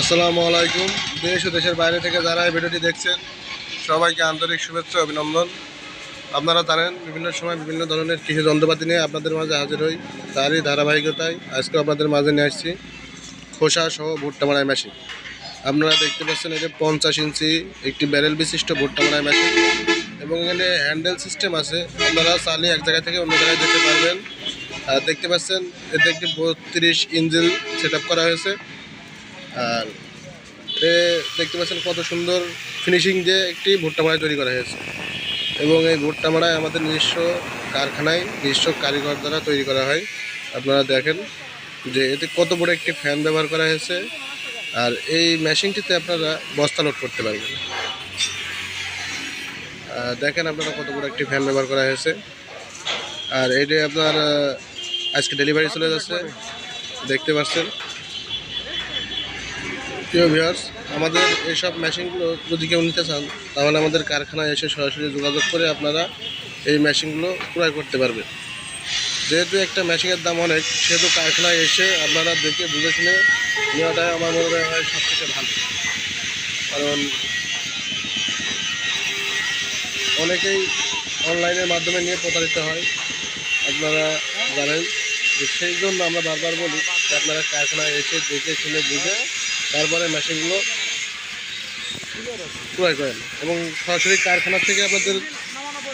আসসালামু আলাইকুম। দেশ ও দেশের বাইরে থেকে যারা এই ভিডিওটি দেখছেন, সবাইকে আন্তরিক শুভেচ্ছা অভিনন্দন। আপনারা জানেন, বিভিন্ন সময় বিভিন্ন ধরনের কৃষি যন্ত্রপাতি নিয়ে আপনাদের মাঝে হাজির হই। তারই ধারাবাহিকতায় আজকে আপনাদের মাঝে নিয়ে আসছি খোসা সহ ভুট্টা মারাই মেশিন আপনারা দেখতে পাচ্ছেন এটা পঞ্চাশ ইঞ্চি একটি ব্যারেল বিশিষ্ট ভুট্টা মারাই মেশিন এবং এখানে হ্যান্ডেল সিস্টেম আছে। আপনারা চালিয়ে এক জায়গা থেকে অন্য জায়গায় যেতে পারবেন। আর দেখতে পাচ্ছেন, এতে একটি বত্রিশ ইঞ্জিল সেট করা হয়েছে। আর দেখতে পাচ্ছেন কত সুন্দর ফিনিশিং দিয়ে একটি ভুট্টা মাড়াই তৈরি করা হয়েছে। এবং এই ভুট্টা মাড়াই আমাদের নিজস্ব কারখানায়, নিজস্ব কারিগর দ্বারা তৈরি করা হয়। আপনারা দেখেন যে এতে কত বড় একটি ফ্যান ব্যবহার করা হয়েছে। আর এই মেশিনটিতে আপনারা বস্তা লোড করতে পারবেন। দেখেন আপনারা কত বড় একটি ফ্যান ব্যবহার করা হয়েছে। আর এটা আপনার আজকে ডেলিভারি চলে যাচ্ছে। দেখতে পাচ্ছেন। প্রিয় ভিউয়ার্স আমাদের এইসব মেশিনগুলো যদি কেউ নিতে চান, তাহলে আমাদের কারখানায় এসে সরাসরি যোগাযোগ করে আপনারা এই মেশিনগুলো ক্রয় করতে পারবেন। যেহেতু একটা মেশিনের দাম অনেক, সেহেতু কারখানায় এসে আপনারা দেখে বুঝে শুনে নেওয়াটাই আমার মনে হয় সব থেকে ভালো। কারণ অনেকেই অনলাইনের মাধ্যমে নিয়ে প্রতারিত হয়। আপনারা জানেন সেই জন্য আমরা বারবার বলি যে আপনারা কারখানায় এসে দেখে শুনে বুঝে তারপরে মেশিনগুলো ক্রয় করেন এবং সরাসরি কারখানা থেকে আপনাদের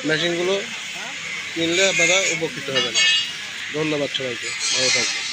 মেশিনগুলো কিনলে আপনারা উপকৃত হবেন। ধন্যবাদ সবাইকে। ভালো থাকবেন।